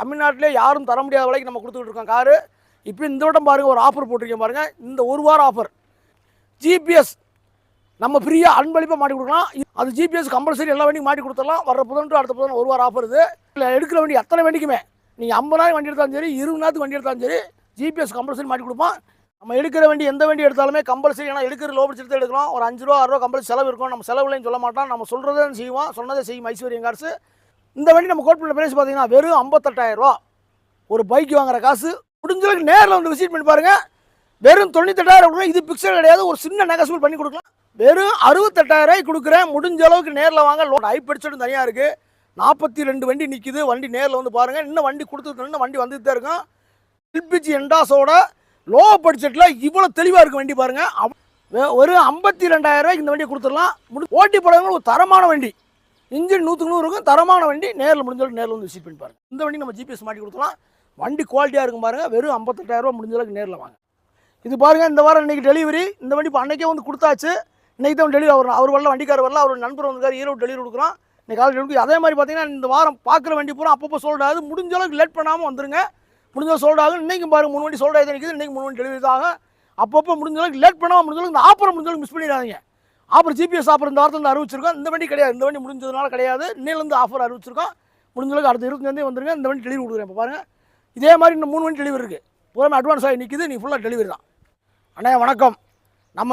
தமிழ்நாட்டிலே யாரும் தர முடியாத விலைக்கு நம்ம கொடுத்துக்கிட்டு இருக்கோம் காரு. இப்போ இந்த வட்டம் பாருங்கள் ஒரு ஆஃபர் போட்டிருக்கேன் பாருங்கள் இந்த ஒரு வாரம் ஆஃபர் ஜிபிஎஸ் நம்ம ஃப்ரீயாக அன்பளிப்பாக மாட்டி கொடுக்கலாம். அது ஜிபிஎஸ் கம்பல்சரி எல்லா வண்டியும் மாட்டி கொடுத்துடலாம். வர புதன் டு அடுத்த புதன் ஒரு வாரம் ஆஃபர் இது. இல்லை எடுக்கிற வண்டி அத்தனை வண்டிக்குமே. நீங்கள் ஐம்பதாயிரம் வண்டி எடுத்தாலும் சரி இருபதாயிரத்துக்கு வண்டி எடுத்தாலும் சரி ஜிபிஎஸ் கம்பல்சரி மாட்டி கொடுப்போம். நம்ம எடுக்கிற வண்டி எந்த வண்டி எடுத்தாலுமே கம்பல்சரி ஏன்னா எடுக்கிற லோ பட்ஜெட் எடுக்கலாம் ஒரு அஞ்சு ரூபா ஆறு ரூபா கம்பல்சரி செலவு இருக்கும். நம்ம செலவுலையும் சொல்ல மாட்டோம். நம்ம சொல்கிறதே செய்வோம். சொன்னதை செய்யும் ஐஸ்வர்யம் காசு. இந்த வண்டி நம்ம கோட் பண்ண பிரைஸ் பார்த்தீங்கன்னா வெறும் 58000 ரூபா ஒரு பைக் வாங்குற காசு முடிஞ்சளவுக்கு நேரில் வந்து விசிட் பண்ணி பாருங்க. வெறும் தொண்ணூத்தெட்டாயிரம் கொடுங்க இது பிக்சர் கிடையாது. ஒரு சின்ன நகசூல் பண்ணி கொடுக்கலாம். வெறும் அறுபத்தெட்டாயிரம் ரூபாய் கொடுக்குறேன். முடிஞ்ச அளவுக்கு நேரில் வாங்க. லோன் ஹை படிச்சடும் தனியாக இருக்குது நாற்பத்தி ரெண்டு வண்டி நிற்கிது வண்டி நேரில் வந்து பாருங்கள் இன்னும் வண்டி கொடுத்துருக்கணும் இன்னும் வண்டி வந்துட்டு தான் இருக்கும் எல்பிஜி எண்டாஸோட லோ பட்ஜெட்டில் இவ்வளோ தெளிவாக இருக்குது வண்டி பாருங்கள் ஒரு ஐம்பத்தி ரெண்டாயிரம் ரூபாய்க்கு இந்த வண்டியை கொடுத்துடலாம். ஓட்டி போடுறவங்க ஒரு தரமான வண்டி. இன்ஜின் நூற்றுக்கு நூறு இருக்கும் தரமான வண்டி நேரில் முடிஞ்சளவுக்கு நேரில் வந்து விசிட் பண்ணி இந்த வண்டி நம்ம ஜிபிஎஸ் மாட்டி கொடுத்தலாம் வண்டி குவாலிட்டியாக இருக்கும் பாருங்கள் வெறும் 58000 ரூபா முடிஞ்ச அளவுக்கு நேரில் வாங்க. இது பாருங்கள் இந்த வாரம் இன்னைக்கு டெலிவரி இந்த வண்டி இப்போ அன்றைக்கே வந்து கொடுத்தாச்சு. இன்றைக்கி தான் டெலிவரி அவர் அவர் வரல வண்டிக்காரர் வரல அவர் நண்பர் வந்திருக்காரு ஈரோடு டெலிவரி கொடுக்குறோம் இன்னைக்கு காலையில் டெலிவரி அதே மாதிரி பார்த்தீங்கன்னா இந்த வாரம் பார்க்குற வண்டி பூரா அப்பப்போ சோல்ட் ஆகுது. முடிஞ்ச அளவுக்கு லேட் பண்ணாமல் வந்துருங்க. முடிஞ்ச சோல்ட் ஆகும் இன்றைக்கும் பாருங்கள் மூணு வண்டி சோல்ட் ஆகி நிற்குது இன்றைக்கி மூணு வண்டி டெலிவரி ஆகும் அப்பப்போ முடிஞ்ச அளவுக்கு லேட் பண்ணாமல் முடிஞ்ச அளவுக்கு இந்த ஆஃபர் முடிஞ்ச அளவுக்கு மிஸ் பண்ணிடாதீங்க. ஆஃபர் ஜிபிஎஸ் ஆஃபர் இந்த வாரத்தில் அறிவிச்சிருக்கோம். இந்த வண்டி கிடையாது. இந்த வண்டி முடிஞ்சதுனால கிடையாது. இன்னிலேருந்து ஆஃபர் அறிவிச்சிருக்கோம். முடிஞ்சளவுக்கு அடுத்த இருபத்தஞ்சே வந்துருங்க. இந்த வண்டி டெலிவரி கொடுக்குறேன். இப்போ பாருங்கள் இதே மாதிரி இன்னும் மூணு வண்டி டெலிவரி இருக்குது பூரா அட்வான்ஸ் ஆகி நிற்கிது நீ ஃபுல்லாக டெலிவரி தான். அண்ணே வணக்கம். நம்ம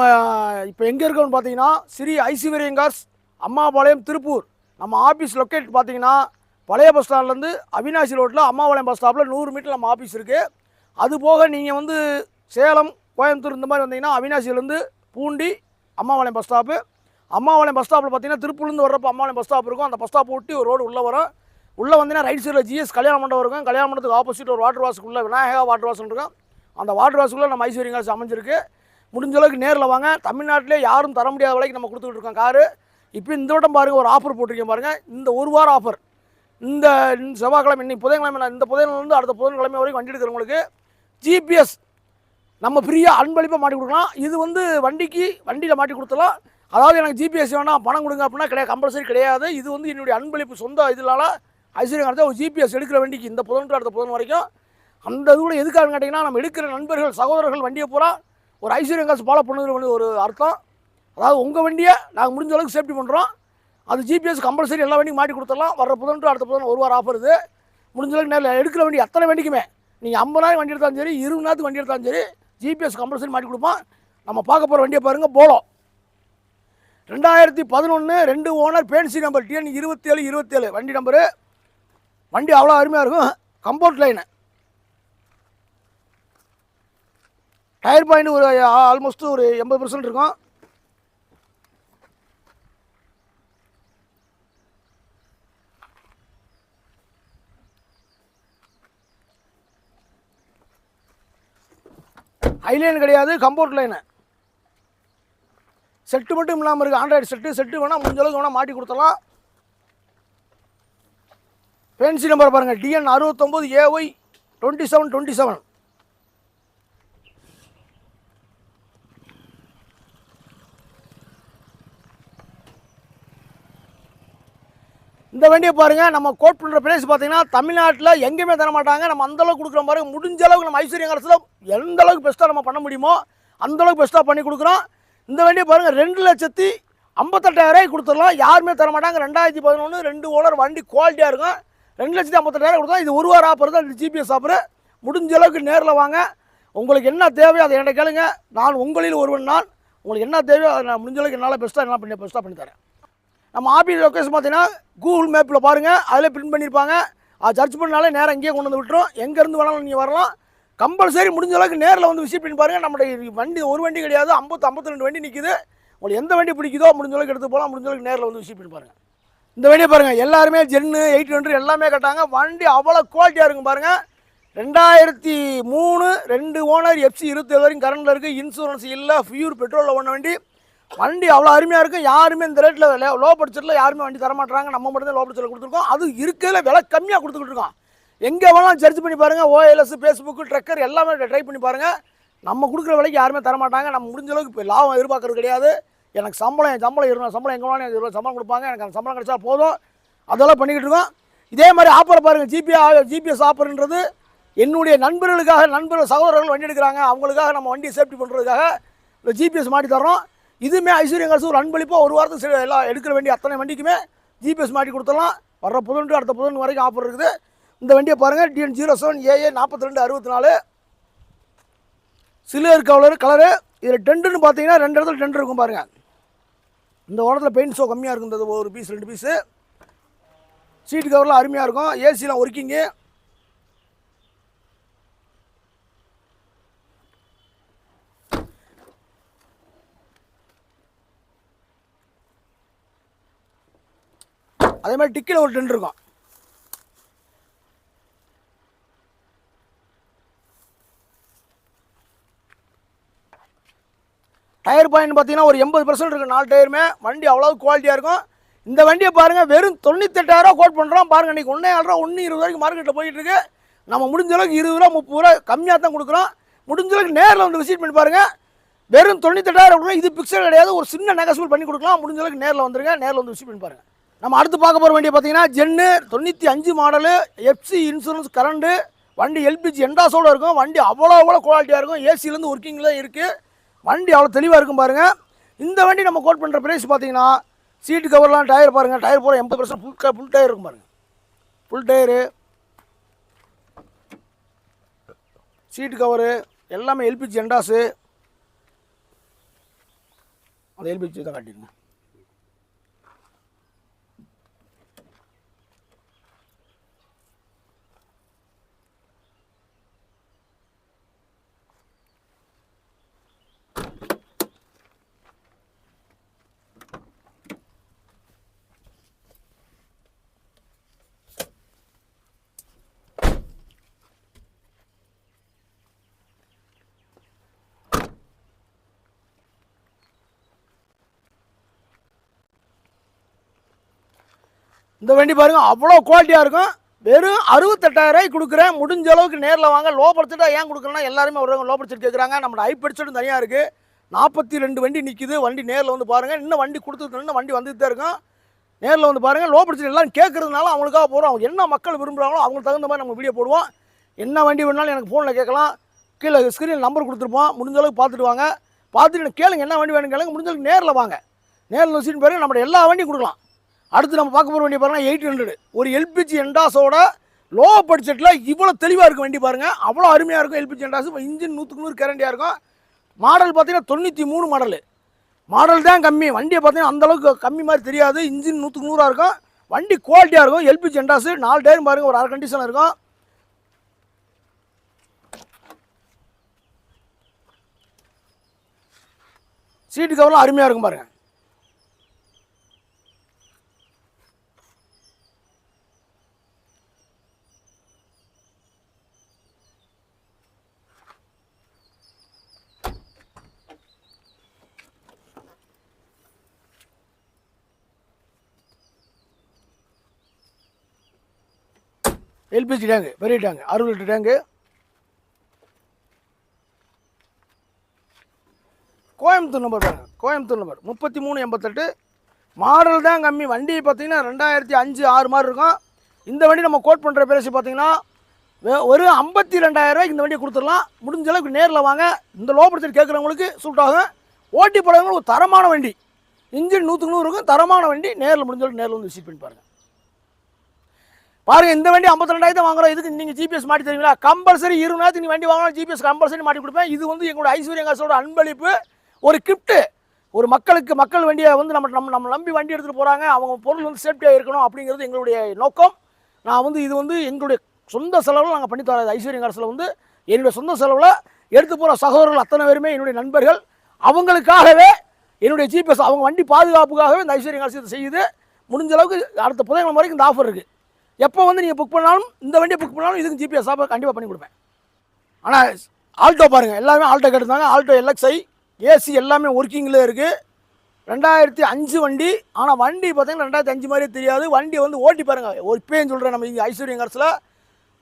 இப்போ எங்கே இருக்கோம்னு பார்த்தீங்கன்னா ஸ்ரீ ஐசிவரியங்கார்ஸ் அம்மாபாளையம் திருப்பூர். நம்ம ஆஃபீஸ் லொக்கேட் பார்த்தீங்கன்னா பழைய பஸ் ஸ்டாண்ட்லேருந்து அவினாசி ரோட்டில் அம்மாபாளையம் பஸ் ஸ்டாப்பில் நூறு மீட்டர் நம்ம ஆஃபீஸ் இருக்குது அது போக நீங்கள் வந்து சேலம் கோயம்புத்தூர் இந்த மாதிரி வந்தீங்கன்னா அவினாசியிலேருந்து Poondi Ammavalayam bus stop. Ammavalayam bus ஸ்டாப்பில் பார்த்தீங்கன்னா திருப்பூர்லேருந்து வர்றப்போ அம்மாவாளையம் பஸ் ஸ்டாப் இருக்கும். அந்த பஸ் ஸ்டாப் ஒட்டி ஒரு ரோடு உள்ளே வரும். உள்ளே வந்தீங்கன்னா ரைட் சைடில் ஜிஎஸ் கல்யாண மண்டபம் இருக்கும். கல்யாண மண்டபத்துக்கு ஆப்போசிட் ஒரு வாட்டர் வாஷுக்குள்ளே விநாயகா வாட்டர் வாஷ் இருக்கும். அந்த வாட்டர் வாஷுக்குள்ளே நம்ம ஐஸ்வர்யம் காசு அமைஞ்சிருக்கு. முடிஞ்ச அளவுக்கு நேரில் வாங்க. தமிழ்நாட்டிலே யாரும் தர முடியாத விலைக்கு நம்ம கொடுத்துக்கிட்டு இருக்கோம் காரு இப்போ இந்த வட்டம் பாருங்கள் ஒரு ஆஃபர் போட்டிருக்கேன் பாருங்கள் இந்த ஒரு வாரம் ஆஃபர் இந்த செவ்வாய்க்கிழமை இன்னைக்கு புதன்கிழமை நான் இந்த புதன்கிழமை அடுத்த புதன்கிழமை வரைக்கும் வண்டி எடுக்கிறவங்களுக்கு ஜிபிஎஸ் நம்ம ஃப்ரீயாக அன்பளிப்பாக மாட்டி கொடுக்கலாம். இது வந்து வண்டிக்கு வண்டியில் மாட்டி கொடுத்தலாம் அதாவது எனக்கு ஜிபிஎஸ் வேணாம் பணம் கொடுங்க அப்படின்னா கிடையாது கம்பல்சரி கிடையாது. இது வந்து என்னுடைய அன்பளிப்பு சொந்த இதனால ஐஸ்வர்யம் ஒரு ஜிபிஎஸ் எடுக்கிற வண்டிக்கு இந்த புதன் அடுத்த புதன் வரைக்கும். அந்த இது கூட எதுக்காக கேட்டிங்கன்னா நம்ம எடுக்கிற நண்பர்கள் சகோதரர்கள் வண்டியை பூரா ஒரு ஐஸ்வர்யம் காசு ஃபாலோ பண்ணுறது வந்து ஒரு அர்த்தம். அதாவது உங்கள் வண்டியை நாங்கள் முடிஞ்ச அளவுக்கு சேஃப்டி பண்ணுறோம் அது ஜிபிஎஸ் கம்பல்சரி எல்லா வண்டியும் மாட்டி கொடுத்துடலாம். வர புதன் அடுத்த புதன் ஒரு வாரம் ஆஃபர் இது. முடிஞ்ச அளவுக்கு நேரில் எடுக்கிற வண்டி அத்தனை வண்டிக்குமே. நீங்கள் ஐம்பதாயிரம் வண்டி எடுத்தாலும் சரி இருபதாயிரத்துக்கு வண்டி எடுத்தாலும் சரி ஜிபிஎஸ் கம்பல்சரி மாட்டி கொடுப்போம் நம்ம பார்க்க போகிற வண்டியை பாருங்கள் போலோ. ரெண்டாயிரத்தி பதினொன்று ரெண்டு ஓனர் பேன்சி நம்பர் டிஎன் இருபத்தேழு இருபத்தேழு. வண்டி நம்பரு வண்டி அவ்வளோ அருமையாக இருக்கும். கம்போர்ட் லைனு டயர் பாயிண்ட் ஒரு ஆல்மோஸ்ட் ஒரு எண்பது பர்சன்ட் இருக்கும். ஹைலைன் கிடையாது கம்போர்ட் லைனு செட்டு மட்டும் இல்லாமல் இருக்குது ஆண்ட்ராய்டு செட்டு செட்டு வேணால் முடிஞ்ச அளவுக்கு வேணால் மாட்டி கொடுத்தலாம் ஃபேன்சி நம்பர் பாருங்கள் டிஎன் அறுபத்தொம்போது AY twenty seven twenty seven இந்த வண்டியை பாருங்கள் நம்ம கோட் பண்ணுற பிளேஸ் பார்த்தீங்கன்னா தமிழ்நாட்டில் எங்கேயுமே தர மாட்டாங்க. நம்ம அந்தளவுக்கு கொடுக்குற பாருங்க. முடிஞ்ச அளவுக்கு நம்ம ஐஸ்வர்யம் அரசில் எந்த அளவுக்கு பெஸ்ட்டாக நம்ம பண்ண முடியுமோ அந்தளவுக்கு பெஸ்ட்டாக பண்ணி கொடுக்குறோம். இந்த வண்டியை பாருங்கள் ரெண்டு லட்சத்தி ஐம்பத்தெட்டாயிரம் கொடுத்துடலாம். யாருமே தர மாட்டாங்க. ரெண்டாயிரத்தி பதினொன்று ரெண்டு ஓனர் வண்டி குவாலிட்டியாக இருக்கும். ரெண்டு லட்சத்தி ஐம்பத்தெட்டாயிரம் கொடுத்தா இது ஒரு வாரம் ஆஃபர் தான் இந்த ஜிபிஎஸ் ஆஃபர் முடிஞ்ச அளவுக்கு நேரில் வாங்க. உங்களுக்கு என்ன தேவையோ அதை என்கிட்ட கேளுங்க. நான் உங்களில் ஒருவன் நான். உங்களுக்கு என்ன தேவையோ அதை நான் முடிஞ்ச அளவுக்கு என்னால் பெஸ்ட்டாக என்ன பண்ணி பெஸ்ட்டாக பண்ணி தரேன். நம்ம ஆஃபீஸ் லொக்கேஷன் பார்த்தீங்கன்னா கூகுள் மேப்பில் பாருங்கள் அதில் பிரிண்ட் பண்ணியிருப்பாங்க. அது சர்ச் பண்ணாலே நேரம் இங்கேயே கொண்டு வந்து விட்டுரும். எங்கேருந்து வேணாலும் நீங்கள் வரலாம். கம்பல்சரி முடிஞ்ச அளவுக்கு நேரில் வந்து விசிட் பண்ணி பாருங்கள் நம்மளுடைய வண்டி ஒரு வண்டி கிடையாது. ஐம்பத்து ஐம்பத்தி ரெண்டு வண்டி நிற்குது உங்களுக்கு எந்த வண்டி பிடிக்குதோ முடிஞ்ச அளவுக்கு எடுத்து போகலாம். முடிஞ்ச அளவுக்கு நேரில் வந்து விசிட் பண்ணி பாருங்கள் இந்த வண்டியை பாருங்கள் எல்லாருமே ஜென்னு எயிட் ஹண்ட்ரட் எல்லாமே கட்டாங்க வண்டி அவ்வளோ குவாலிட்டியாக இருக்கும் பாருங்கள் ரெண்டாயிரத்தி மூணு ரெண்டு ஓனர் எஃப்சி இருபத்தேழு வரைக்கும் கரண்டில் இருக்குது இன்சூரன்ஸ் இல்லை. ஃபியூர் பெட்ரோலில் ஓன வண்டி. வண்டி அவ்வளோ அருமையாக இருக்கும் யாருமே இந்த ரேட்டில் லோ பட்ஜெட்டில் யாருமே வண்டி தரமாட்டுறாங்க நம்ம மட்டும் தான் லோ பட்ஜெட்டில் கொடுத்துருக்கோம். அது இருக்கிறதுல விலை கம்மியாக கொடுத்துக்கிட்டு இருக்கோம். எங்கே வேணாலும் சர்ச் பண்ணி பாருங்கள் ஓஎல்எஸ் ஃபேஸ்புக்கு ட்ரெக்கர் எல்லாமே ட்ரை பண்ணி பாருங்கள் நம்ம கொடுக்குற விலைக்கு யாருமே தர மாட்டாங்க. நம்ம முடிஞ்ச அளவுக்கு இப்போ லாபம் எதிர்பார்க்கறது கிடையாது. எனக்கு சம்பளம் என் சம்பளம் இருக்கணும் சம்பளம் எங்கே வேணாலும் எனக்கு சம்பளம் கொடுப்பாங்க. எனக்கு அந்த சம்பளம் கிடைச்சா போதும். அதெல்லாம் பண்ணிக்கிட்டு இருக்கோம். இதே மாதிரி ஆஃபர் பாருங்கள் ஜிபி ஜிபிஎஸ் ஆஃபர்ன்றது என்னுடைய நண்பர்களுக்காக நண்பர்கள் சகோதரர்கள் வண்டி எடுக்கிறாங்க. அவங்களுக்காக நம்ம வண்டியை சேஃப்டி பண்ணுறதுக்காக இந்த ஜிபிஎஸ் மாட்டி தரோம் இதுவுமே ஐஸ்வர்யம் காசு ஒரு அன்பளிப்பாக ஒரு வாரத்துக்கு எல்லாம் எடுக்கிற வேண்டிய அத்தனை வண்டிக்குமே ஜிபிஎஸ் மாட்டி கொடுத்துடலாம். வர்ற புதன் அடுத்த புதன் வரைக்கும் ஆஃபர் இருக்குது. இந்த வண்டியை பாருங்கள் டிஎன் ஜீரோ செவன் ஏஏ நாற்பத்தி ரெண்டு அறுபத்தி நாலு சில்வர் கவலர் கலரு இதில் டெண்டுன்னு பார்த்தீங்கன்னா ரெண்டு இடத்துல டெண்டு இருக்கும் பாருங்கள் இந்த ஓரத்தில் பெயிண்ட் ஷோ கம்மியாக இருக்கும் இந்த ஒரு பீஸ் ரெண்டு பீஸு சீட் கவர்லாம் அருமையாக இருக்கும். ஏசிலாம் ஒர்க்கிங்கு அதே மாதிரி டிக்கில் ஒரு டென்ட் இருக்கும். டயர் பாயிண்ட் பார்த்தீங்கன்னா ஒரு எண்பது பர்சன்ட் இருக்குது நாலு டயருமே. வண்டி அவ்வளோ குவாலிட்டியாக இருக்கும். இந்த வண்டியை பாருங்கள் வெறும் தொண்ணூத்தெட்டாயிரரூவா கோட் பண்ணுறோம் பாருங்கள் இன்றைக்கி ஒன்றே ஆறு ரூபா ஒன்று இருபது வரைக்கும் மார்க்கெட்டில் போயிட்டுருக்கு நம்ம முடிஞ்ச அளவுக்கு இருபது ரூபா முப்பது ரூபா கம்மியாக தான் கொடுக்குறோம். முடிஞ்ச அளவுக்கு நேரில் வந்து விசிட் பண்ணி பாருங்கள் வெறும் தொண்ணூத்தெட்டாயிரம் கொடுங்க இது பிக்சர் கிடையாது. ஒரு சின்ன நெகசிபிள் பண்ணி கொடுக்கலாம். முடிஞ்ச அளவுக்கு நேரில் வந்துருங்க. நேரில் வந்து விசிட் பண்ணி பாருங்கள் நம்ம அடுத்து பார்க்க போகிற வண்டியை பார்த்தீங்கன்னா ஜென்னு தொண்ணூற்றி அஞ்சு மாடலு எஃப்சி இன்சூரன்ஸ் கரண்டு வண்டி எல்பிஜி எண்டாஸோடு இருக்கும். வண்டி அவ்வளோ அவ்வளோ குவாலிட்டியாக இருக்கும். ஏசிலேருந்து ஒர்க்கிங்கில் இருக்குது வண்டி அவ்வளோ தெளிவாக இருக்கும் பாருங்கள் இந்த வண்டி நம்ம கோட் பண்ணுற ப்ரைஸ் பார்த்தீங்கன்னா சீட்டு கவர்லாம் டயர் பாருங்கள் டயர் பூரா எண்பது பர்சன்ட் ஃபுல் ஃபுல் டயர் இருக்கும் பாருங்கள் ஃபுல் டயரு சீட்டு கவரு எல்லாமே எல்பிஜி எண்டாஸு அந்த எல்பிஜி தான் காட்டிடுங்க இந்த வண்டி பாருங்கள் அவ்வளோ குவாலிட்டியாக இருக்கும். வெறும் அறுபத்தெட்டாயிரம் கொடுக்குறேன். முடிஞ்ச அளவுக்கு நேரில் வாங்க. லோ பட்ஜெட்டாக ஏன் கொடுக்குறேன்னா எல்லாருமே வருவாங்க லோ பட்ஜெட் கேட்குறாங்க நம்ம ஹை பட்ஜெட்டும் தனியாக இருக்குது நாற்பத்தி ரெண்டு வண்டி நிற்கிது வண்டி நேரில் வந்து பாருங்கள் இன்னும் வண்டி கொடுத்துட்டு இன்னும் வண்டி வந்துட்டு இருக்கும். நேரில் வந்து பாருங்கள் லோ பட்ஜெட் எல்லாம் கேட்குறதுனால அவங்களுக்காக போகிறோம் அவங்க என்ன மக்கள் விரும்புகிறாங்களோ அவங்களுக்கு தகுந்த மாதிரி நம்ம வீடியோ போடுவோம். என்ன வண்டி வேணாலும் எனக்கு ஃபோனில் கேட்கலாம். கீழே ஸ்க்ரீனில் நம்பர் கொடுத்துருப்போம். முடிஞ்ச அளவுக்கு பார்த்துட்டு வாங்க. பார்த்துட்டு கேளுங்க என்ன வண்டி வேணும் கேளுங்க. முடிஞ்சளவுக்கு நேரில் வாங்க. நேரில் வச்சுட்டு பாருங்க நம்ம எல்லா வண்டியும் கொடுக்கலாம். அடுத்து நம்ம பார்க்க போகிற வண்டி பாருங்கள் எயிட் ஹண்ட்ரடு ஒரு எல்பிஜி எண்டாஸோட லோ பட்ஜெட்டில் இவ்வளோ தெளிவாக இருக்கும் வண்டி பாருங்கள் அவ்வளோ அருமையாக இருக்கும் எல்பிஜி எண்டாஸ் இப்போ இன்ஜின் நூற்றுக்கு நூறு கேரண்டியாக இருக்கும். மாடல் பார்த்தீங்கன்னா தொண்ணூற்றி மூணு மாடலு மாடல் தான் கம்மி. வண்டியை பார்த்தீங்கன்னா அந்தளவுக்கு கம்மி மாதிரி தெரியாது. இன்ஜின் நூற்றுக்கு நூறாக இருக்கும். வண்டி குவாலிட்டியாக இருக்கும். எல்பிஜி எண்டாஸு நாலு டயரும் பாருங்கள் ஒரு அரை கண்டிஷனாக இருக்கும். சீட்டு கவர்லாம் அருமையாக இருக்கும் பாருங்கள் எல்பிஜி டேங்கு பெரிய டேங்கு அறுபது லிட்டர் டேங்கு. கோயம்புத்தூர் நம்பர் பாருங்க கோயம்புத்தூர் நம்பர் முப்பத்தி மூணு எண்பத்தெட்டு. மாடல் தான் கம்மி. வண்டி பார்த்தீங்கன்னா ரெண்டாயிரத்தி அஞ்சு ஆறு மாதிரி இருக்கும். இந்த வண்டி நம்ம கோட் பண்ணுற பேசி பார்த்தீங்கன்னா வே- ஒரு ஐம்பத்தி ரெண்டாயிரரூவாய்க்கு இந்த வண்டியை கொடுத்துடலாம். முடிஞ்ச அளவுக்கு நேரில் வாங்க. இந்த லோ பட்ஜெட் கேட்குறவங்களுக்கு சூட் ஆகும். ஓட்டி போடுறவங்களுக்கு ஒரு தரமான வண்டி. இன்ஜின் நூற்றுக்கு நூறு இருக்கும். தரமான வண்டி நேரில் முடிஞ்ச அளவுக்கு நேரில் வந்து விசிட் பண்ணி பாருங்கள் பாருங்க இந்த வண்டி ஐம்பத்தி ரெண்டாயிரத்தி வாங்குறோம். இதுக்கு நீங்கள் ஜிபிஎஸ் மாட்டி தருவீங்களா? கம்பல்சரி இருபதாயிரத்துக்கு நீ வண்டி வாங்கணும் ஜிபிஎஸ் கம்பல்சரி மாட்டி கொடுப்பேன். இது வந்து எங்களோட ஐஸ்வர்யா காசோட அன்பளிப்பு ஒரு கிஃப்ட்டு ஒரு மக்களுக்கு மக்கள் வண்டியை வந்து நம்ம நம்ம நம்ம நம்பி வண்டி எடுத்துகிட்டு போகிறாங்க அவங்க பொருள் வந்து சேஃப்டியாக இருக்கணும் அப்படிங்கிறது எங்களுடைய நோக்கம். நான் வந்து இது வந்து எங்களுடைய சொந்த செலவில் நாங்கள் பண்ணி தரோம் ஐஸ்வர்யா காசில் வந்து என்னுடைய சொந்த செலவில் எடுத்து போகிற சகோதரர்கள் அத்தனை பேருமே என்னுடைய நண்பர்கள். அவங்களுக்காகவே என்னுடைய ஜிபிஎஸ் அவங்க வண்டி பாதுகாப்புக்காகவே இந்த ஐஸ்வர்யா காசு இதை செய்யுது. முடிஞ்ச அளவுக்கு அடுத்த புதன்கிழமை வரைக்கும் இந்த ஆஃபர் இருக்குது எப்போ வந்து நீங்கள் புக் பண்ணாலும் இந்த வண்டியை புக் பண்ணாலும் இதுக்கு ஜிபிஎஸ் ஆஃபர் கண்டிப்பாக பண்ணி கொடுப்பேன். ஆனால் ஆல்டோ பாருங்கள் எல்லாமே ஆல்டோ கேட்டிருந்தாங்க. ஆல்டோ எல்எக்ஸ்ஐ ஏசி எல்லாமே ஒர்க்கிங்கில் இருக்குது ரெண்டாயிரத்தி அஞ்சு வண்டி ஆனால் வண்டி பார்த்தீங்கன்னா ரெண்டாயிரத்தி அஞ்சு மாதிரியே தெரியாது. வண்டி வந்து ஓட்டி பாருங்கள் ஒரு இப்பயும் சொல்கிறேன் நம்ம இங்கே ஐஸ்வர்யம் கரசில்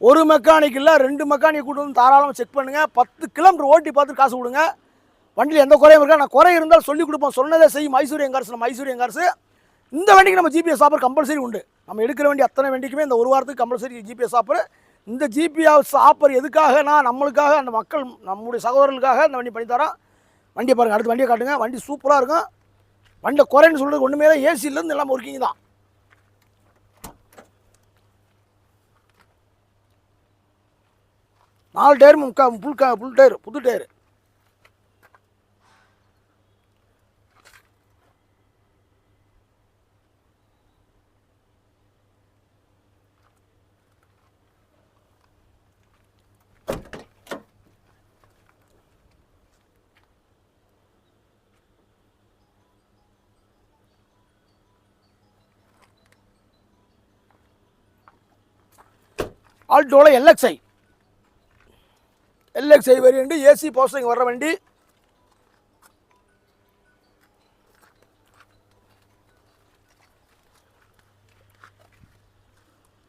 ஒரு மெக்கானிக் இல்லை ரெண்டு மெக்கானிக் கூட்டு வந்து தாராளமாக செக் பண்ணுங்கள் பத்து கிலோமீட்டர் ஓட்டி பார்த்து காசு கொடுங்க. வண்டியில் எந்த குறையும் இருக்கா நான் குறை இருந்தால் சொல்லி கொடுப்போம். சொன்னதே செய்யும். ஐஸ்வர்யம் கார்ஸ் நம்ம ஐஸ்வர்யம் இந்த வண்டிக்கு நம்ம ஜிபிஎஸ் ஆஃபர் கம்பல்சரி உண்டு. நம்ம எடுக்கிற வண்டி அத்தனை வண்டிக்குமே இந்த ஒரு வாரத்துக்கு கம்பல்சரி ஜிபிஎஸ் ஆஃபர் இந்த ஜிபிஎஸ் ஆஃபர் எதுக்காகனா நம்மளுக்காக அந்த மக்கள் நம்முடைய சகோதரர்களுக்காக இந்த வண்டி பண்ணித்தரோம் வண்டியை பாருங்கள் அடுத்து வண்டியை காட்டுங்க. வண்டி சூப்பராக இருக்கும். வண்டியை குறைன்னு சொல்கிறது ஒன்றுமே தான் ஏசிலேருந்து எல்லாம் ஒர்க்கிங் தான். நாலு டயர் முக்கா ஃபுல் க புல் டயர் புது டயர். ஆல்டோவில் LXI LXI variant AC posting வர்ற வண்டி.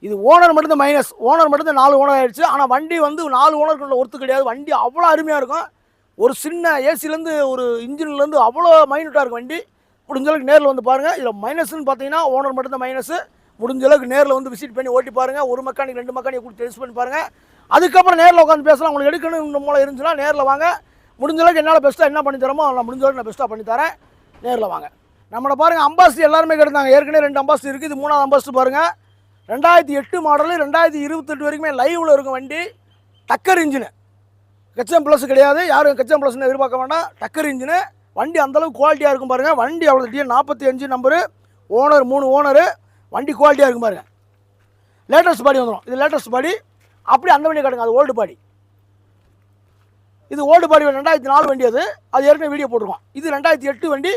இது ஓனர் மட்டும்தான் மைனஸ் ஓனர் மட்டும்தான் நாலு ஓனர் ஆயிடுச்சு. ஆனால் வண்டி வந்து நாலு ஓனருக்குள்ள ஒருத்து கிடையாது. வண்டி அவ்வளோ அருமையாக இருக்கும். ஒரு சின்ன ஏசிலேருந்து ஒரு இன்ஜின்லேருந்து அவ்வளோ மைனூட்டாக இருக்கும் வண்டி. முடிஞ்சளவுக்கு நேரில் வந்து பாருங்கள் இதில் மைனஸ்னு பார்த்தீங்கன்னா ஓனர் மட்டும்தான் மைனஸு முடிஞ்ச அளவுக்கு நேரில் வந்து விசிட் பண்ணி ஓட்டி பாருங்கள் ஒரு மெக்கானிக் ரெண்டு மெக்கானிக் கொடுத்து டெஸ்ட் பண்ணி பாருங்கள் அதுக்கப்புறம் நேரில் உட்காந்து பேசலாம். உங்களுக்கு எடுக்கணும் மூலம் இருந்துச்சுன்னா நேரில் வாங்க. முடிஞ்ச அளவுக்கு என்னால் பெஸ்ட்டாக என்ன பண்ணி தரமோ நான் முடிஞ்ச அளவுக்கு நான் பெஸ்ட்டாக பண்ணி தரேன். நேரில் வாங்க. நம்மளை பாருங்கள் அம்பாசி எல்லாருமே கிடந்தாங்க ஏற்கனவே ரெண்டு அம்பாசி இருக்குது. இது மூணாவது அம்பாஸ்து பாருங்கள் ரெண்டாயிரத்தி எட்டு மாடலு ரெண்டாயிரத்தி இருபத்தெட்டு வரைக்குமே லைவில் இருக்கும் வண்டி. டக்கர் இன்ஜினு கச்சம் ப்ளஸ் கிடையாது. யாரும் கச்சம் ப்ளஸ்னு எதிர்பார்க்க வேண்டாம். டக்கர் இன்ஜினு வண்டி அந்தளவுக்கு குவாலிட்டியாக இருக்கும் பாருங்கள் வண்டி அவ்வளோ டீ நாற்பத்தி அஞ்சு நம்பரு ஓனர் மூணு ஓனரு வண்டி குவாலிட்டியாக இருக்கும் பாருங்கள் லேட்டஸ்ட் பாடி வந்துடும் இது லேட்டஸ்ட் பாடி அப்படி அந்த வண்டி கிடங்க அது ஓல்டு பாடி இது ஓல்டு பாடி ரெண்டாயிரத்தி நாலு வண்டி அது. அது ஏற்கனவே வீடியோ போட்டிருக்கோம். இது ரெண்டாயிரத்தி எட்டு வண்டி.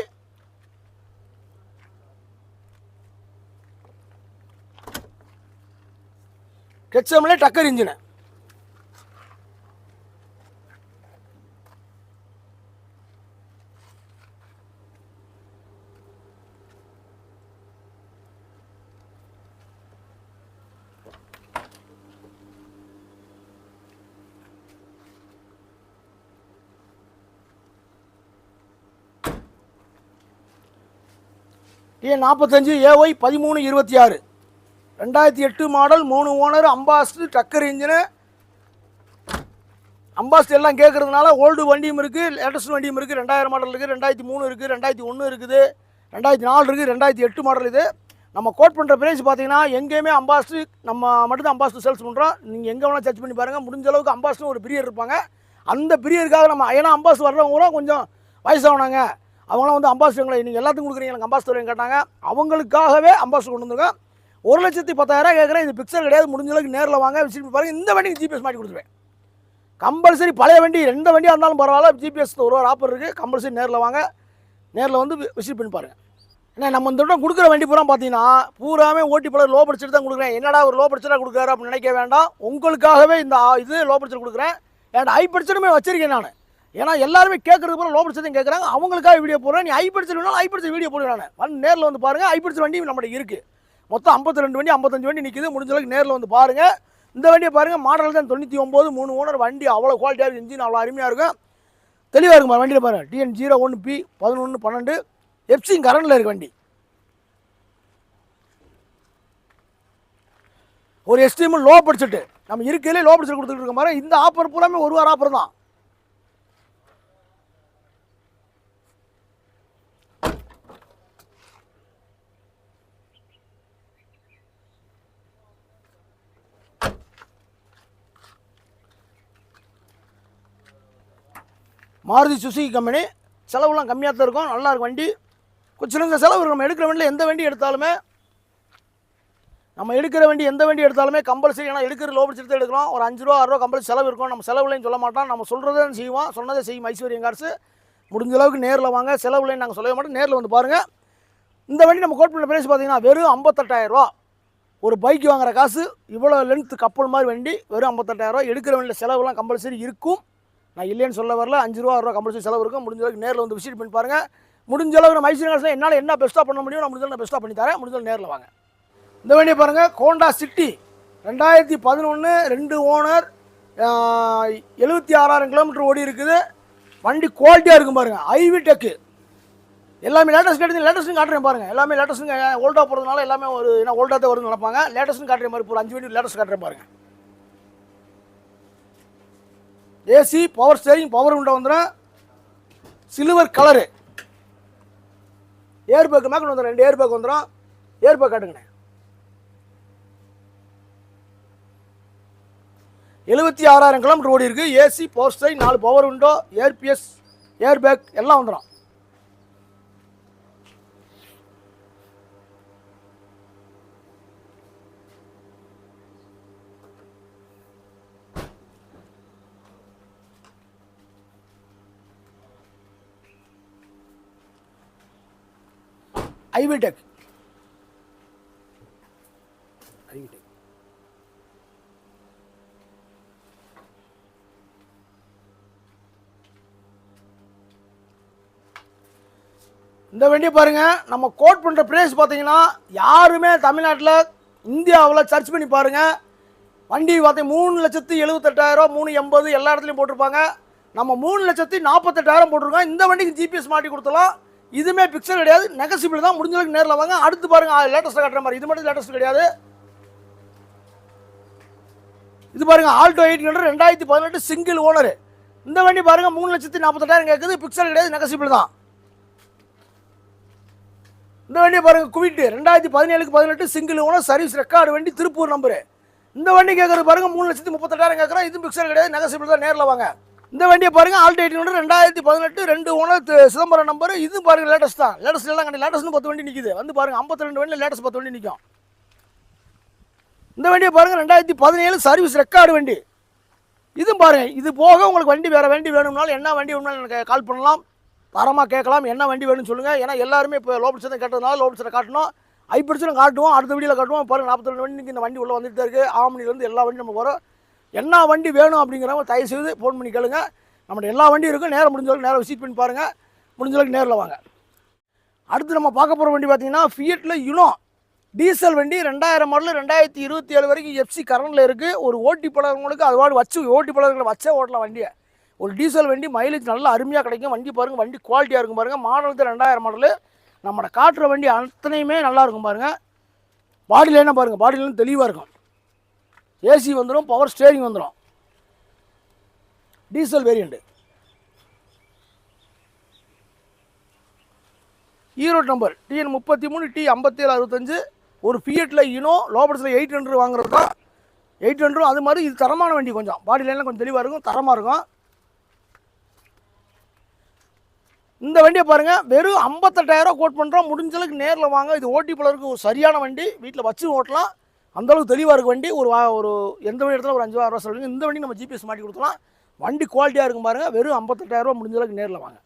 ஹெச்எம்ல டக்கர் இன்ஜினு ஏ நாற்பத்தஞ்சு ஏஒய் பதிமூணு இருபத்தி ஆறு ரெண்டாயிரத்தி எட்டு மாடல் மூணு ஓனர் அம்பாஸ்டர் டக்கர் இன்ஜினு. அம்பாஸ்டர் எல்லாம் கேட்குறதுனால ஓல்டு வண்டியும் இருக்குது லேட்டஸ்ட் வண்டியும் இருக்குது ரெண்டாயிரம் மாடல் இருக்குது ரெண்டாயிரத்தி மூணு இருக்குது ரெண்டாயிரத்தி ஒன்று இருக்குது ரெண்டாயிரத்தி நாலு இருக்குது ரெண்டாயிரத்தி எட்டு மாடல் இது. நம்ம கோட் பண்ணுற ப்ரைஸ் பார்த்தீங்கன்னா எங்கேயுமே அம்பாஸ்டர் நம்ம மட்டும்தான் அம்பாஸ்டர் சேல்ஸ் பண்ணுறோம் நீங்கள் எங்கே வேணால் சர்ச் பண்ணி பாருங்கள் முடிஞ்ச அளவுக்கு அம்பாஸ்டர் ஒரு பிரியர் இருப்பாங்க. அந்த பிரியருக்காக நம்ம ஏன்னா அம்பாஸ்டர் வர்றவங்க கூட கொஞ்சம் வயசாகணாங்க அவங்களாம் வந்து அம்பாசிடர்களை நீங்கள் எல்லாத்துக்கும் கொடுக்குறீங்க. எனக்கு அம்பாசிடர் கேட்டாங்க. அவங்களுக்காகவே அம்பாசிடர் கொண்டு வந்திருக்கேன். ஒரு லட்சத்தி பத்தாயிரம் கேட்குறேன் இது பிக்சர் கிடையாது. முடிஞ்ச அளவுக்கு நேரில் வாங்க. விசிட் பண்ணி பாருங்க. இந்த வண்டிக்கு ஜிபிஎஸ் மாட்டி கொடுத்துருவேன். கம்பல்சரி பழைய வண்டி எந்த வண்டியாக இருந்தாலும் பரவாயில்ல. ஜிபிஎஸ் ஒரு ஒரு ஆஃபர் இருக்குது கம்பல்சரி நேரில் வாங்க. நேரில் வந்து விசிட் பண்ணி பாருங்கள் ஏன்னா நம்ம இந்த இடம் கொடுக்குற வண்டி பூரா பார்த்தீங்கன்னா பூராமே ஓட்டி பலர் லோ பட்ஜெட் தான் கொடுக்குறேன். என்னடா ஒரு லோ பட்ஜெட்டாக கொடுக்குறாரு அப்படின்னு நினைக்க வேண்டாம். உங்களுக்காகவே இந்த இது லோ பட்ஜெட் கொடுக்குறேன். என் ஹை பட்ஜெட்டுமே வச்சிருக்கேன் நான். ஏன்னா எல்லாருமே கேட்கறது போல லோ பட்ஜெட் கேட்குறாங்க அவங்களுக்காக வீடியோ போடுறேன். நீ ஹை பட்ஜெட் வேணாலும் ஹை பட்ஜெட் வீடியோ போடுவேன் நான். வந்து நேரில் வந்து பாருங்கள் ஹை பட்ஜெட் வண்டி நம்மகிட்ட இருக்குது மொத்தம் 52 ரெண்டு வண்டி ஐம்பத்தஞ்சு வண்டி நிற்கிது முடிஞ்ச அளவுக்கு நேரில் வந்து பாருங்கள் இந்த வண்டியை பாருங்கள் மாடல் தான் தொண்ணூற்றி ஒம்பது மூணு ஓனர் வண்டி அவ்வளோ குவாலிட்டியாக இன்ஜின் அவ்வளோ அருமையாக இருக்கும். தெளிவாக இருக்குமா வண்டியில் பாருங்கள் டிஎன் ஜீரோ ஒன்று பி பதினொன்று பன்னெண்டு எஃப்சி கரண்டில் இருக்குது வண்டி. ஒரு எஸ்டிஎம் லோ பட்ஜெட்டு நம்ம இருக்கையிலே லோ பட்ஜெட் கொடுத்துட்டு இருக்க மாதிரி இந்த ஆஃபர் பூராமே ஒரு வாரம் ஆஃபர் தான். Maruti Suzuki company. செலவுலாம் கம்மியாக தான் இருக்கும். நல்லா இருக்கும் வண்டி. கொஞ்சம் சில செலவு இருக்கும். நம்ம எடுக்கிற வண்டியில் எந்த வண்டி எடுத்தாலுமே நம்ம எடுக்கிற வண்டி எந்த வண்டி எடுத்தாலுமே கம்பல்சரி ஏன்னா எடுக்கிற லோ பட்ஜெட் தான் எடுக்கிறோம். ஒரு அஞ்சு ரூபா ஆறு ரூபா கம்பல்சரி செலவு இருக்கும். நம்ம செலவுலையும் சொல்ல மாட்டோம். நம்ம சொல்கிறதே செய்வோம். சொன்னதை செய்யும் ஐஸ்வர்யம் காசு முடிஞ்ச அளவுக்கு நேரில் வாங்க. செலவுலையும் நாங்கள் சொல்லவே மாட்டோம். நேரில் வந்து பாருங்கள் இந்த வண்டி நம்ம கோட் பண்ண பிரைஸ் பார்த்தீங்கன்னா வெறும் ஐம்பத்தெட்டாயிரரூவா ஒரு பைக் வாங்குற காசு இவ்வளோ லென்த்து கப்பல் மாதிரி வண்டி வெறும் 58000 ரூபா. எடுக்கிற வண்டியில் செலவுலாம் கம்பல்சரி இருக்கும். நான் இல்லைன்னு சொல்ல வரல அஞ்சு ரூபா ரூபா கம்பல்சரி செலவு இருக்கும். முடிஞ்ச அளவுக்கு நேரில் வந்து விசிட் பண்ணி பாருங்கள் முடிஞ்ச அளவுக்கு நம்ம ஐஸ்வர்யம் கார்ஸில் என்னால் என்ன பெஸ்ட்டாக பண்ண முடியும் நான் முடிஞ்ச நான் பெஸ்ட்டாக பண்ணி தரேன். முடிஞ்ச நேரில் வாங்க. இந்த வண்டியை பாருங்கள் ஹோண்டா சிட்டி ரெண்டாயிரத்தி பதினொன்று ரெண்டு ஓனர் எழுபத்தி ஆறாயிரம் கிலோமீட்டர் ஓடி இருக்குது. வண்டி குவாலிட்டியாக இருக்கும் பாருங்கள் ஐவி டெக்கு எல்லாமே லேட்டஸ்ட் கிடையாது லேட்டஸ்ட்னு காட்டுறேன் பாருங்க. எல்லாமே லேட்டஸ்ட்டுங்க ஓல்டாக போகிறதுனால எல்லாமே ஒரு ஏன்னா ஓல்டாக தான் வருதுன்னு நினைப்பாங்க. லேட்டஸ்ட்னு காட்டுற மாதிரி ஒரு அஞ்சு வண்டி லேட்டஸ்ட் காட்டுறேன் பாருங்கள் ஏசி பவர் ஸ்டேரிங் பவர் உண்டை வந்துடும் சில்வர் கலரு ஏர் பேக் மேக் வந்துடும் ரெண்டு ஏர் பேக் வந்துடும் ஏர் பேக் காட்டுங்கண்ணே. எழுபத்தி ஆறாயிரம் கிலோமீட்டர் ஓடி இருக்குது ஏசி பவர் ஸ்டேரிங் நாலு பவர் விண்டோ ஏர்பிஎஸ் ஏர் பேக் எல்லாம் வந்துடும் ஐவிடெக் ஐவிடெக் இந்த வண்டியை பாருங்க நம்ம கோட் பண்ணுற ப்ரைஸ் பார்த்தீங்கன்னா யாருமே தமிழ்நாட்டில் இந்தியாவில் சர்ச் பண்ணி பாருங்க. வண்டி பார்த்தீங்க மூணு லட்சத்து எழுபத்தெட்டாயிரம் மூணு எண்பது எல்லா இடத்துலையும் போட்டிருப்பாங்க. நம்ம மூணு லட்சத்தி நாற்பத்தெட்டாயிரம் போட்டிருக்கோம். இந்த வண்டிக்கு ஜிபிஎஸ் மாட்டி கொடுத்தலாம் இதுவுமே பிக்சல் கிடையாது. நெகசிபிள் தான். முடிஞ்ச அளவுக்கு நேரில் வாங்க. அடுத்து பாருங்க. லேட்டஸ்ட்டாக காட்டுற மாதிரி. இது மட்டும் லேட்டஸ்ட் கிடையாது. இது பாருங்க. ஆல்டோ எயிட் ஹண்ட்ரட் ரெண்டாயிரத்தி பதினெட்டு சிங்கிள் ஓனர் இந்த வண்டி பாருங்க. மூணு லட்சத்தி நாற்பத்தெட்டாயிரம் கேட்குது பிக்சர் கிடையாது. நெகசிபிள் தான். இந்த வண்டியை பாருங்க. குவிட்டு. ரெண்டாயிரத்தி பதினேழுக்கு பதினெட்டு சிங்கிள் ஓனர் சர்வீஸ் ரெக்கார்டு வண்டி. திருப்பூர் நம்பரு இந்த வண்டி கேட்குறது பாருங்க. மூணு லட்சத்தி முப்பத்தெட்டாயிரம் கேட்குறோம் இது பிக்சல் கிடையாது. நெகசிபிள் தான். நேரில் வாங்க. இந்த வண்டியை பாருங்கள் ஆல்ட் எயிட் ஹண்ட்ரட் ரெண்டாயிரத்தி பதினெட்டு ரெண்டு ஓனர் சிதம்பரம் நம்பர் இது பாருங்கள் லேட்டஸ்ட் தான். லேட்டஸ்ட் எல்லாம் கிடையாது லேட்டஸ்ட்னு பத்து வண்டி நிற்குது வந்து பாருங்கள் ஐம்பத்தி ரெண்டு வண்டியில் லேட்டஸ்ட் பத்து வண்டி நிற்கும் இந்த வண்டியை பாருங்க ரெண்டாயிரத்தி பதினேழு சர்வீஸ் ரெக்கார்டு வண்டி. இதுவும் பாருங்கள் இது போக உங்களுக்கு வண்டி வேறு வண்டி வேணும்னாலும் என்ன வண்டி வேணும்னாலும் எனக்கு கால் பண்ணலாம். தரமாக கேட்கலாம் என்ன வண்டி வேணும்னு சொல்லுங்கள் ஏன்னா எல்லாருமே இப்போ லோ பட்ஜெட் கேட்டதுனால லோ பட்ஜெட் காட்டணும். ஐ பிரச்சனை காட்டுவோம். அடுத்த வீடியோவில் காட்டுவோம். பாருங்கள் நாற்பத்தி ரெண்டு வண்டிக்கு இந்த வண்டி உள்ளே வந்துட்டு தான் இருக்கு. ஆமணிலேருந்து எல்லா வண்டியும் நம்ம போகிறோம் என்ன வண்டி வேணும் அப்படிங்கிறவங்க தயவு செய்து ஃபோன் பண்ணி கேளுங்க. நம்மகிட்ட எல்லா வண்டியும் இருக்கும் நேரம் முடிஞ்சளவுக்கு நேரம் விசிட் பண்ணி பாருங்கள் முடிஞ்ச அளவுக்கு நேரில் வாங்க. அடுத்து நம்ம பார்க்க போகிற வண்டி பார்த்திங்கன்னா ஃபியட்டில் யுனோ டீசல் வண்டி ரெண்டாயிரம் மாடல் ரெண்டாயிரத்தி இருபத்தி ஏழு வரைக்கும் எஃப்சி கரண்டில் இருக்குது ஒரு ஓட்டி பழகிறவங்களுக்கு அது வச்சு ஓட்டி பழகிறவங்களை வச்சே ஓட்டலாம் வண்டியை. ஒரு டீசல் வண்டி மைலேஜ் நல்லா அருமையாக கிடைக்கும். வண்டி பாருங்கள் வண்டி குவாலிட்டியாக இருக்கும் பாருங்கள் மாடலுக்கு ரெண்டாயிரம் மாடலு நம்மளோட காட்டுற வண்டி அத்தனையுமே நல்லா இருக்கும் பாருங்கள் பாடியில் என்ன பாருங்கள் பாடியிலும் தெளிவாக இருக்கும். ஏசி வந்துடும் பவர் ஸ்டேரிங் வந்துடும் diesel variant Erode number TN முப்பத்தி மூணு டி ஐம்பத்தேழு அறுபத்தஞ்சு. ஒரு ஃபியட்டில் இனோ லோபட்ஸில் எயிட் ஹண்ட்ரட் வாங்குறது தான் எயிட் ஹண்ட்ரட் அது மாதிரி இது தரமான வண்டி கொஞ்சம். பாடி லைன்லாம் கொஞ்சம் தெளிவாக இருக்கும் தரமாக இருக்கும். இந்த வண்டியை பாருங்கள் வெறும் 58000 கோட் பண்ணுறோம் முடிஞ்சளவுக்கு நேரில் வாங்க. இது ஓட்டி போலருக்கு ஒரு சரியான வண்டி. வீட்டில் வச்சு ஓட்டலாம். அந்தளவுக்கு தெளிவாக இருக்கு வண்டி ஒரு வா- ஒரு எந்த வண்டி இடத்துல ஒரு அஞ்சாயிரம் ரூபா சொல்லுங்க. இந்த வண்டி நம்ம ஜிபிஎஸ் மாட்டி கொடுத்தோம்னா வண்டி குவாலிட்டியாக இருக்கும் பாருங்கள் வெறும் 58000 முடிஞ்ச அளவுக்கு நேரில் வாங்க.